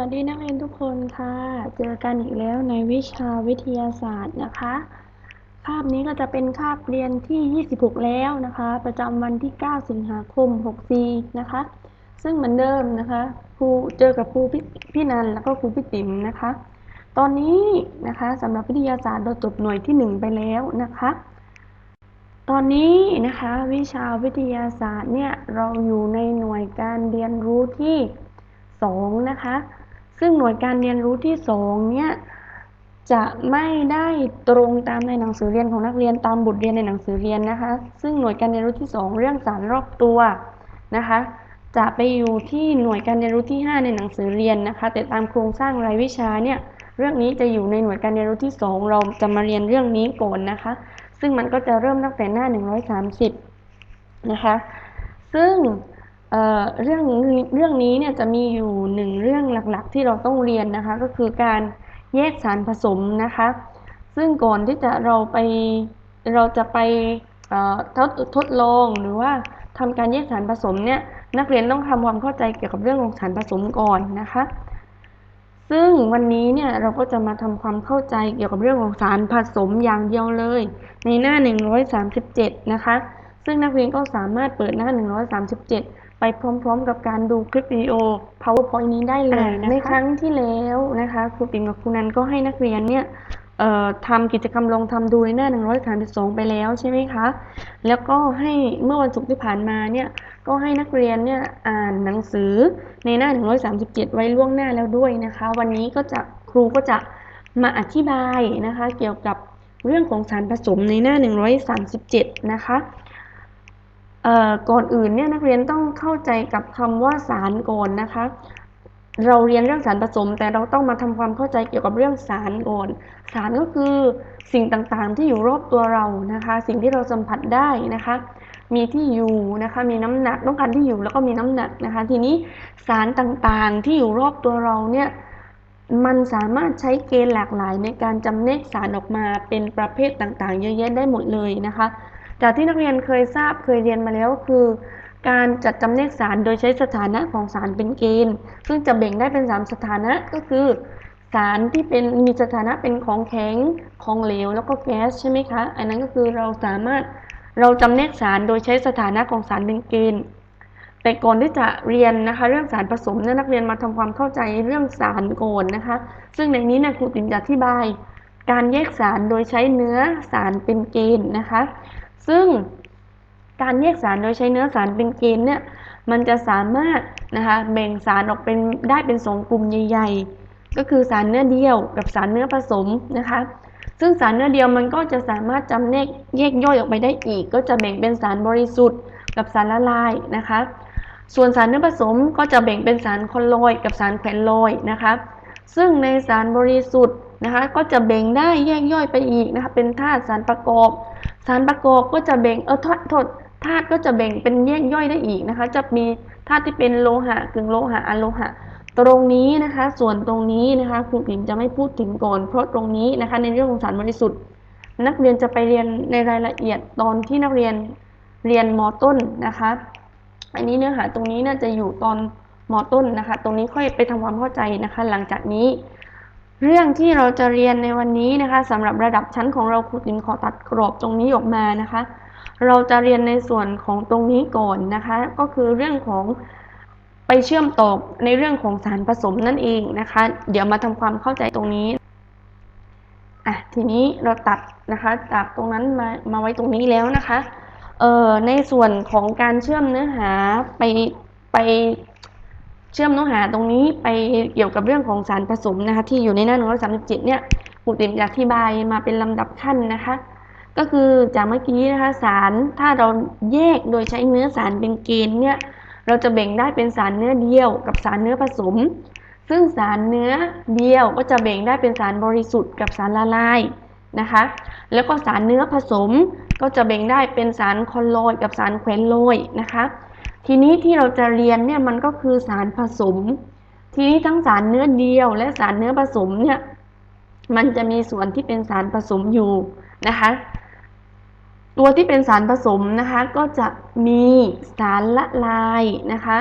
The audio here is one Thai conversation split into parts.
วัสดีนักเรียนทุกคนค่ะ เจอกันอีกแล้วในวิชาวิทยาศาสตร์นะคะ คาบนี้ก็จะเป็นคาบเรียนที่ 26 แล้วนะคะ ประจำวันที่ 9 สิงหาคม 64 นะคะ ซึ่งเหมือนเดิมนะคะครูเจอกับครูพี่พี่นันแล้วก็ครูพี่ติ๋มนะคะ ตอนนี้นะคะสำหรับวิทยาศาสตร์เราจบหน่วยที่ 1 ไปแล้วนะคะ ตอนนี้นะคะวิชาวิทยาศาสตร์เนี่ยเราอยู่ในหน่วยการเรียนรู้ที่2นะคะ ซึ่งหน่วยการเรียนรู้ที่ 2 เนี่ยจะไม่ได้ตรงตามในหนังสือเรียนของนักเรียนตามบทเรียนในหนังสือเรียนนะคะ ซึ่งหน่วยการเรียนรู้ที่ 2 เรื่องสารรอบตัวนะคะ จะไปอยู่ที่หน่วยการเรียนรู้ที่ 5 ในหนังสือเรียนนะคะ แต่ตามโครงสร้างรายวิชาเนี่ยเรื่องนี้จะอยู่ในหน่วยการเรียนรู้ที่ 2 เราจะมาเรียนเรื่องนี้ก่อนนะคะ ซึ่งมันก็จะเริ่มตั้งแต่หน้า 130 นะคะ ซึ่ง เเรื่องนี้เรื่องนี้เนี่ยจะมีอยู่หนึ่งเรื่องหลักๆ ที่เราต้องเรียนนะคะ ก็คือการแยกสารผสมนะคะ ซึ่งก่อนที่จะเราไปเราจะไปทดทดลองหรือว่าทำการแยกสารผสมเนี่ยนักเรียนต้องทำความเข้าใจเกี่ยวกับเรื่องของสารผสมก่อนนะคะ ซึ่งวันนี้เนี่ยเราก็จะมาทำความเข้าใจเกี่ยวกับเรื่องของสารผสมอย่างเดียวเลย ในหน้า 137 นะคะ ซึ่งนักเรียนก็สามารถเปิดหน้า 137 ไปพร้อมๆ กับการดูคลิปวิดีโอ PowerPoint นี้ได้เลยนะคะในครั้งที่แล้วนะคะครูปิ่มกับครูนันก็ให้นักเรียนเนี่ยเอ่อทำกิจกรรมลองทำดูในหน้า 132 ไปแล้วใช่ไหมคะ แล้วก็ให้เมื่อวันศุกร์ที่ผ่านมาเนี่ยก็ให้นักเรียนเนี่ยอ่านหนังสือในหน้า 137 ไว้ล่วงหน้าแล้วด้วยนะคะ วันนี้ก็จะครูก็จะมาอธิบายนะคะ เกี่ยวกับเรื่องของสารผสมในหน้า 137 นะคะเอ่อ ก่อนอื่นเนี่ยนักเรียนต้องเข้าใจกับคำว่าสารก่อนนะคะ เราเรียนเรื่องสารผสม แต่เราต้องมาทำความเข้าใจเกี่ยวกับเรื่องสารก่อน สารก็คือสิ่งต่างๆ ที่อยู่รอบตัวเรานะคะ สิ่งที่เราสัมผัสได้นะคะ มีที่อยู่นะคะมีน้ำหนักต้องการที่อยู่แล้วก็มีน้ำหนักนะคะ ทีนี้สารต่างๆที่อยู่รอบตัวเราเนี่ยมันสามารถใช้เกณฑ์หลากหลายในการจำแนกสารออกมาเป็นประเภทต่างๆ เยอะแยะได้หมดเลยนะคะ จากที่นักเรียนเคยทราบเคยเรียนมาแล้วก็คือ การจัดจำแนกสารโดยใช้สถานะของสารเป็นเกณฑ์ ซึ่งจะแบ่งได้เป็นสามสถานะก็คือ สารที่เป็นมีสถานะเป็นของแข็งของเหลวแล้วก็แก๊สใช่ไหมคะ อันนั้นก็คือเราสามารถเราจำแนกสารโดยใช้สถานะของสารเป็นเกณฑ์แต่ก่อนที่จะเรียนนะคะ เรื่องสารผสมเนี่ยนักเรียนมาทำความเข้าใจเรื่องสารก่อนนะคะ ซึ่งในนี้นะครูติ๋มจะอธิบาย การแยกสารโดยใช้เนื้อสารเป็นเกณฑ์นะคะ ซึ่งการแยกสารโดยใช้เนื้อสารเป็นเกณฑ์เนี่ยมันจะสามารถนะคะแบ่งสารออกเป็นได้เป็นสองกลุ่มใหญ่ ๆ ก็คือสารเนื้อเดียวกับสารเนื้อผสมนะคะซึ่งสารเนื้อเดียวมันก็จะสามารถจำแนกแยกย่อยออกไปได้อีก ก็จะแบ่งเป็นสารบริสุทธิ์ กับสารละลายนะคะ ส่วนสารเนื้อผสมก็จะแบ่งเป็นสารคอลลอยกับสารแขวนลอยนะคะซึ่งในสารบริสุทธิ์นะคะก็จะแบ่งได้แยกย่อยไปอีกนะคะเป็นธาตุสารประกอบ สารประกอบก็จะแบ่งเออโทษโทษธาตุก็จะแบ่งเป็นแยกย่อยได้อีกนะคะ จะมีธาตุที่เป็นโลหะกึ่งโลหะอโลหะ ตรงนี้นะคะ ส่วนตรงนี้นะคะครูปิ่มจะไม่พูดถึงก่อน เพราะตรงนี้นะคะ ในเรื่องของสารบริสุทธิ์ นักเรียนจะไปเรียนในรายละเอียดตอนที่นักเรียนเรียนมต้นนะคะ อันนี้เนื้อหาตรงนี้น่าจะอยู่ตอนมต้นนะคะ ตรงนี้ค่อยไปทำความเข้าใจนะคะ หลังจากนี้ เรื่องที่เราจะเรียนในวันนี้นะคะสำหรับระดับชั้นของเราครูติ๋มขอตัดกรอบตรงนี้ออกมานะคะ เราจะเรียนในส่วนของตรงนี้ก่อนนะคะ ก็คือเรื่องของไปเชื่อมต่อในเรื่องของสารผสมนั่นเองนะคะ เดี๋ยวมาทำความเข้าใจตรงนี้อะทีนี้เราตัดนะคะจากตรงนั้นมามาไว้ตรงนี้แล้วนะคะเอ่อในส่วนของการเชื่อมเนื้อหาไปไป เชื่อมเนื้อหาตรงนี้ไปเกี่ยวกับเรื่องของสารผสมนะคะ ที่อยู่ในหน้า 137 เนี่ยครูติ๋มจะอธิบายมาเป็นลำดับขั้นนะคะ ก็คือจากเมื่อกี้นะคะสารถ้าเราแยกโดยใช้เนื้อสารเป็นเกณฑ์เนี่ยเราจะแบ่งได้เป็นสารเนื้อเดียวกับสารเนื้อผสม ซึ่งสารเนื้อเดียวก็จะแบ่งได้เป็นสารบริสุทธิ์กับสารละลายนะคะ แล้วก็สารเนื้อผสมก็จะแบ่งได้เป็นสารคอลลอยด์กับสารแขวนลอยด์นะคะ ทีนี้ที่เราจะเรียนเนี่ยมันก็คือสารผสม ทีนี้ทั้งสารเนื้อเดียวและสารเนื้อผสมเนี่ยมันจะมีส่วนที่เป็นสารผสมอยู่นะคะ ตัวที่เป็นสารผสมนะคะก็จะมีสารละลายนะคะ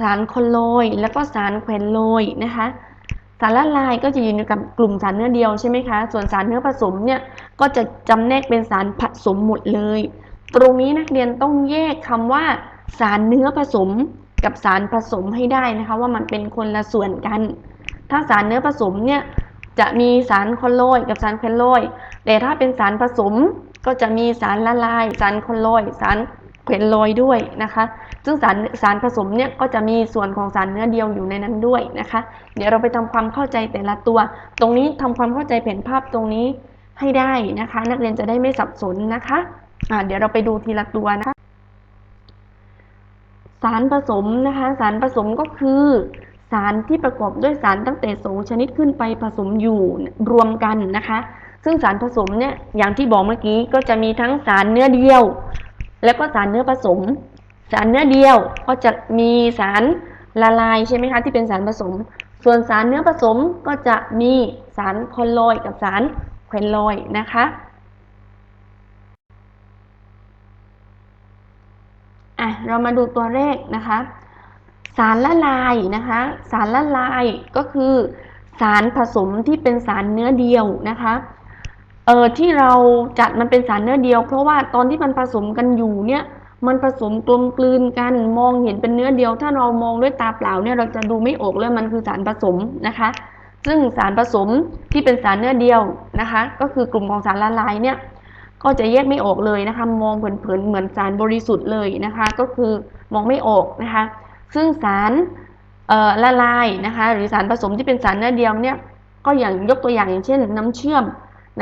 สารโคลอยแล้วก็สารแควนโลยนะคะ สารละลายก็จะอยู่ในกับกลุ่มสารเนื้อเดียวใช่ไหมคะ ส่วนสารเนื้อผสมเนี่ยก็จะจำแนกเป็นสารผสมหมดเลย ตรงนี้นักเรียนต้องแยกคำว่า สารเนื้อผสมกับสารผสมให้ได้นะคะ ว่ามันเป็นคนละส่วนกัน ถ้าสารเนื้อผสมเนี่ยจะมีสารโคลโลยกับสารแควนโลยแต่ถ้าเป็นสารผสมก็จะมีสารละลาย สารโคลโลยสารแควนโลยด้วยนะคะ ซึ่งสารสารผสมเนี่ยก็จะมีส่วนของสารเนื้อเดียวอยู่ในนั้นด้วยนะคะ เดี๋ยวเราไปทำความเข้าใจแต่ละตัว ตรงนี้ทำความเข้าใจแผนภาพตรงนี้ให้ได้นะคะ นักเรียนจะได้ไม่สับสนนะคะะเดี๋ยวเราไปดูทีละตัวนะคะารผสมนะคะ สารผสมก็คือ สารที่ประกอบด้วยสารตั้งแต่สองชนิดขึ้นไปผสมอยู่รวมกันนะคะ ซึ่งสารผสมเนี่ยอย่างที่บอกเมื่อกี้ก็จะมีทั้งสารเนื้อเดียว แล้วก็สารเนื้อผสม สารเนื้อเดียวก็จะมีสารละลายใช่ไหมคะที่เป็นสารผสม ส่วนสารเนื้อผสมก็จะมีสารคอลลอยกับสารแควนลอยนะคะ อะเรามาดูตัวแรกนะคะ สารละลายนะคะ สารละลายก็คือ สารผสมที่เป็นสารเนื้อเดียวนะคะเออที่เราจัดมันเป็นสารเนื้อเดียว เพราะว่าตอนที่มันผสมกันอยู่เนี่ยมันผสมกลมกลืนกันมองเห็นเป็นเนื้อเดียว ถ้าเรามองด้วยตาเปล่าเนี่ยเราจะดูไม่ออกเลยมันคือสารผสมนะคะ ซึ่งสารผสมที่เป็นสารเนื้อเดียวนะคะ ก็คือกลุ่มของสารละลายเนี่ย ก็จะแยกไม่ออกเลยนะคะ มองเผินๆเหมือนสารบริสุทธิ์เลยนะคะ ก็คือมองไม่ออกนะคะ ซึ่งสารละลายนะคะ หรือสารผสมที่เป็นสารเนื้อเดียวเนี่ยก็อย่างยกตัวอย่างอย่างเช่น น้ำเชื่อม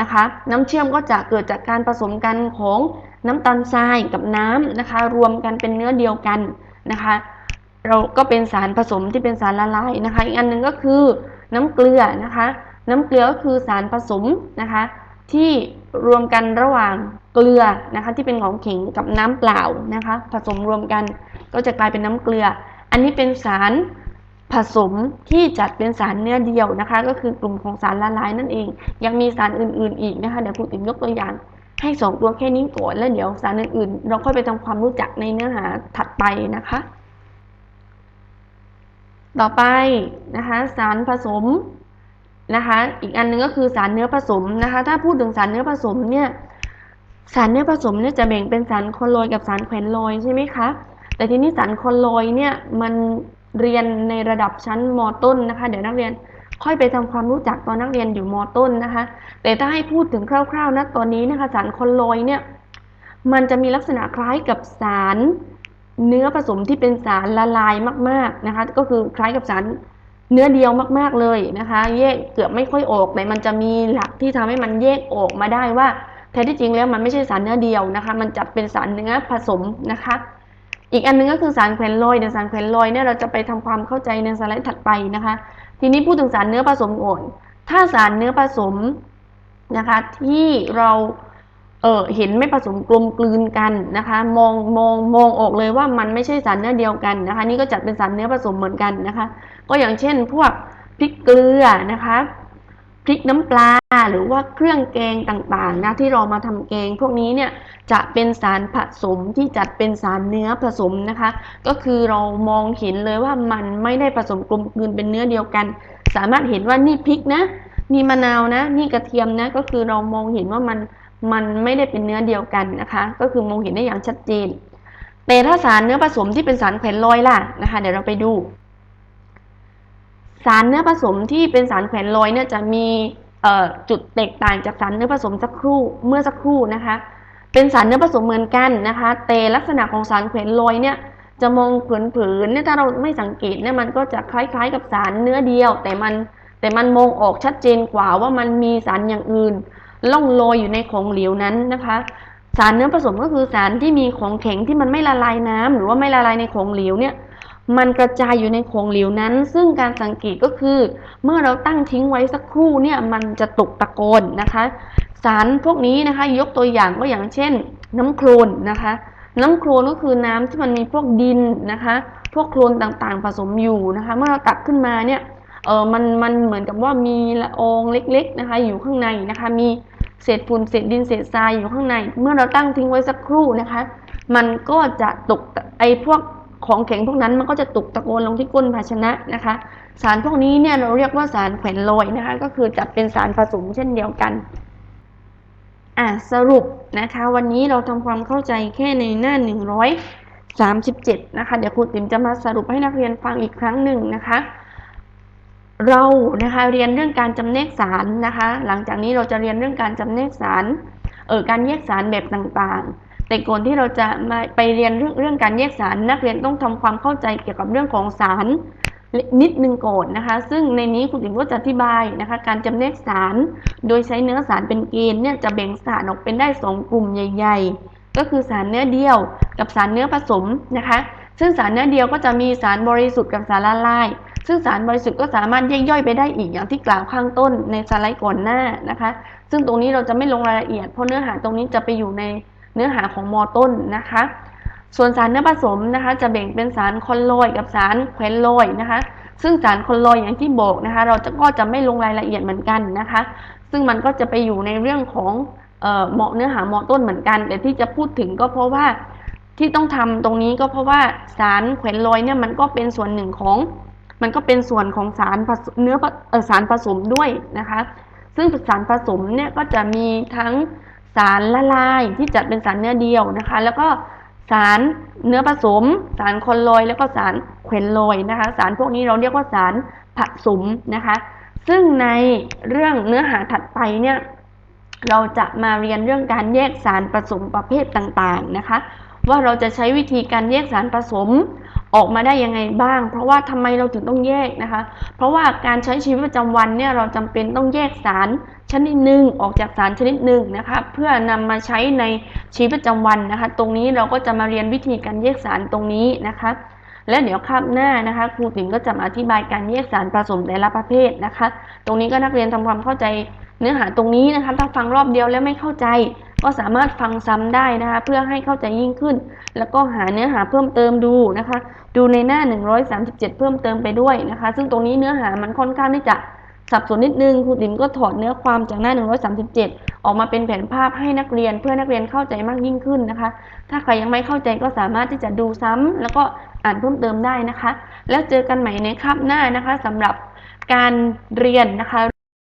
นะคะ น้ำเชื่อมก็จะเกิดจากการผสมกันของน้ำตาลทรายกับน้ำนะคะ รวมกันเป็นเนื้อเดียวกันนะคะ เราก็เป็นสารผสมที่เป็นสารละลายนะคะ อีกอันหนึ่งก็คือน้ำเกลือนะคะ น้ำเกลือก็คือสารผสมนะคะ ที่รวมกันระหว่างเกลือนะคะ ที่เป็นของแข็งกับน้ำเปล่านะคะ ผสมรวมกันก็จะกลายเป็นน้ำเกลือ อันนี้เป็นสารผสมที่จัดเป็นสารเนื้อเดียวนะคะ ก็คือกลุ่มของสารละลายนั่นเอง ยังมีสารอื่น ๆ อีกนะคะเดี๋ยวครูติ๋มยกตัวอย่าง ให้สองตัวแค่นี้ก่อนแล้วเดี๋ยวสารอื่นๆ เราค่อยไปทำความรู้จักในเนื้อหาถัดไปนะคะ ต่อไปนะคะ สารผสม นะคะ อีกอันนึงก็คือสารเนื้อผสมนะคะ ถ้าพูดถึงสารเนื้อผสมเนี่ยสารเนื้อผสมเนี่ยจะแบ่งเป็นสารโคลอยกับสารแควนโลยใช่ไหมคะ แต่ทีนี้สารโคลอยเนี่ยมันเรียนในระดับชั้นมต้นนะคะ เดี๋ยวนักเรียนค่อยไปทำความรู้จักตอนนักเรียนอยู่มต้นนะคะ แต่ถ้าให้พูดถึงคร่าวๆนะตอนนี้นะคะสารโคลอยเนี่ยมันจะมีลักษณะคล้ายกับสารเนื้อผสมที่เป็นสารละลายมาก ๆนะคะ ก็คือคล้ายกับสาร เนื้อเดียวมาก ๆเลยนะคะ แยกเกือบไม่ค่อยออกแต่มันจะมีหลักที่ทำให้มันแยกออกมาได้ว่าแท้ที่จริงแล้วมันไม่ใช่สารเนื้อเดียวนะคะ มันจัดเป็นสารเนื้อผสมนะคะ อีกอันนึงก็คือสารแควนลอยในสารแควนลอยเนี่ยเราจะไปทำความเข้าใจในสไลด์ถัดไปนะคะ ทีนี้พูดถึงสารเนื้อผสมก่อนถ้าสารเนื้อผสมนะคะที่เรา เออเห็นไม่ผสมกลมกลืนกันนะคะ มองมองมองออกเลยว่ามันไม่ใช่สารเนื้อเดียวกันนะคะ นี่ก็จัดเป็นสารเนื้อผสมเหมือนกันนะคะ ก็อย่างเช่น พวกพริกเกลือนะคะพริกน้ำปลาหรือว่าเครื่องแกงต่างๆนะที่เรามาทำแกง พวกนี้เนี่ยจะเป็นสารผสมที่จัดเป็นสารเนื้อผสมนะคะ ก็คือเรามองเห็นเลยว่ามันไม่ได้ผสมกลมกลืนเป็นเนื้อเดียวกัน สามารถเห็นว่านี่พริกนะ นี่มะนาวนะ นี่กระเทียมนะ ก็คือเรามองเห็นว่ามัน มันไม่ได้เป็นเนื้อเดียวกันนะคะ ก็คือมองเห็นได้อย่างชัดเจน แต่ถ้าสารเนื้อผสมที่เป็นสารแขวนลอยล่ะนะคะ เดี๋ยวเราไปดู สารเนื้อผสมที่เป็นสารแขวนลอยเนี่ยจะมีจุดแตกต่างจากสารเนื้อผสมสักครู่เมื่อสักครู่นะคะ เป็นสารเนื้อผสมเหมือนกันนะคะ แต่ลักษณะของสารแขวนลอยเนี่ยจะมองเผินๆเนี่ยถ้าเราไม่สังเกตเนี่ยมันก็จะคล้ายๆ กับสารเนื้อเดียว แต่มันแต่มันมองออกชัดเจนกว่าว่ามันมีสารอย่างอื่น ล่องลอยอยู่ในของเหลวนั้นนะคะ สารเนื้อผสมก็คือสารที่มีของแข็งที่มันไม่ละลายน้ำหรือว่าไม่ละลายในของเหลวเนี่ยมันกระจายอยู่ในของเหลวนั้น ซึ่งการสังเกตก็คือ เมื่อเราตั้งทิ้งไว้สักครู่เนี่ยมันจะตกตะโกนนะคะ สารพวกนี้นะคะ ยกตัวอย่างก็อย่างเช่น น้ำโคลนนะคะ น้ำโคลนก็คือน้ำที่มันมีพวกดินนะคะ พวกโคลนต่างๆ ผสมอยู่นะคะ เมื่อเราตักขึ้นมาเนี่ยเออมันมันเหมือนกับว่ามีละอองเล็ก ๆนะคะ อยู่ข้างในนะคะ มี เศษฝุ่นเศษดินเศษทรายอยู่ข้างใน เมื่อเราตั้งทิ้งไว้สักครู่นะคะ มันก็จะตกไอพวกของแข็งพวกนั้นมันก็จะตกตะโกนลงที่ก้นภาชนะนะคะ สารพวกนี้เนี่ยเราเรียกว่าสารแขวนลอยนะคะ ก็คือจัดเป็นสารผสมเช่นเดียวกันอะสรุปนะคะ วันนี้เราทำความเข้าใจแค่ในหน้า 137 นะคะ เดี๋ยวครูติ๋มจะมาสรุปให้นักเรียนฟังอีกครั้งหนึ่งนะคะ เรานะคะเรียนเรื่องการจำแนกสารนะคะ หลังจากนี้เราจะเรียนเรื่องการจำแนกสารเออการแยกสารแบบต่างๆ แต่ก่อนที่เราจะมาไปเรียนเรื่องเรื่องการแยกสารนักเรียนต้องทำความเข้าใจเกี่ยวกับเรื่องของสารนิดนึงก่อนนะคะ ซึ่งในนี้คุณติ๋มก็จะอธิบายนะคะ การจำแนกสารโดยใช้เนื้อสารเป็นเกณฑ์เนี่ยจะแบ่งสารออกเป็นได้สองกลุ่มใหญ่ ๆ ก็คือสารเนื้อเดียวกับสารเนื้อผสมนะคะ ซึ่งสารเนื้อเดียวก็จะมีสารบริสุทธิ์กับสารละลาย ซึ่งสารบริสุทธิ์ก็สามารถแยกย่อยไปได้อีกอย่างที่กล่าวข้างต้นในสไลด์ก่อนหน้านะคะ ซึ่งตรงนี้เราจะไม่ลงรายละเอียด เพราะเนื้อหาตรงนี้จะไปอยู่ในเนื้อหาของมอต้นนะคะ ส่วนสารเนื้อผสมนะคะ จะแบ่งเป็นสารคอนโลยกับสารแควนโลยนะคะ ซึ่งสารคอนโลยอย่างที่บอกนะคะ เราจะก็จะไม่ลงรายละเอียดเหมือนกันนะคะ ซึ่งมันก็จะไปอยู่ในเรื่องของเหมาะเนื้อหามอต้นเหมือนกัน แต่ที่จะพูดถึงก็เพราะว่าที่ต้องทำตรงนี้ก็เพราะว่าสารแขวนลอยเนี่ยมันก็เป็นส่วนหนึ่งของ มันก็เป็นส่วนของสารเนื้อออสารผสมด้วยนะคะ ซึ่งสารผสมเนี่ยก็จะมีทั้งสารละลายที่จัดเป็นสารเนื้อเดียวนะคะ แล้วก็สารเนื้อผสม สารคอนลอยแล้วก็สารแขวนลอยนะคะ สารพวกนี้เราเรียกว่าสารผสมนะคะ ซึ่งในเรื่องเนื้อหาถัดไปเนี่ยเราจะมาเรียนเรื่องการแยกสารผสมประเภทต่างๆนะคะ ว่าเราจะใช้วิธีการแยกสารผสม ออกมาได้ยังไงบ้าง เพราะว่าทำไมเราถึงต้องแยกนะคะ เพราะว่าการใช้ชีวิตประจำวันเนี่ยเราจำเป็นต้องแยกสารชนิดหนึ่งออกจากสารชนิดหนึ่งนะคะเพื่อนำมาใช้ในชีวิตประจำวันนะคะ ตรงนี้เราก็จะมาเรียนวิธีการแยกสารตรงนี้นะคะ และเดี๋ยวคาบหน้านะคะครูติ๋มก็จะมาอธิบายการแยกสารผสมแต่ละประเภทนะคะ ตรงนี้ก็นักเรียนทำความเข้าใจ เนื้อหาตรงนี้นะคะถ้าฟังรอบเดียวแล้วไม่เข้าใจ ก็สามารถฟังซ้ำได้นะคะเพื่อให้เข้าใจยิ่งขึ้น แล้วก็หาเนื้อหาเพิ่มเติมดูนะคะ ดูในหน้า 137 เพิ่มเติมไปด้วยนะคะ ซึ่งตรงนี้เนื้อหามันค่อนข้างที่จะสับสนนิดนึงครูติ๋มก็ถอดเนื้อความจากหน้า 137 ออกมาเป็นแผนภาพให้นักเรียนเพื่อนักเรียนเข้าใจมากยิ่งขึ้นนะคะ ถ้าใครยังไม่เข้าใจก็สามารถที่จะดูซ้ำแล้วก็อ่านเพิ่มเติมได้นะคะ แล้วเจอกันใหม่ในคาบหน้านะคะสำหรับการเรียนนะคะ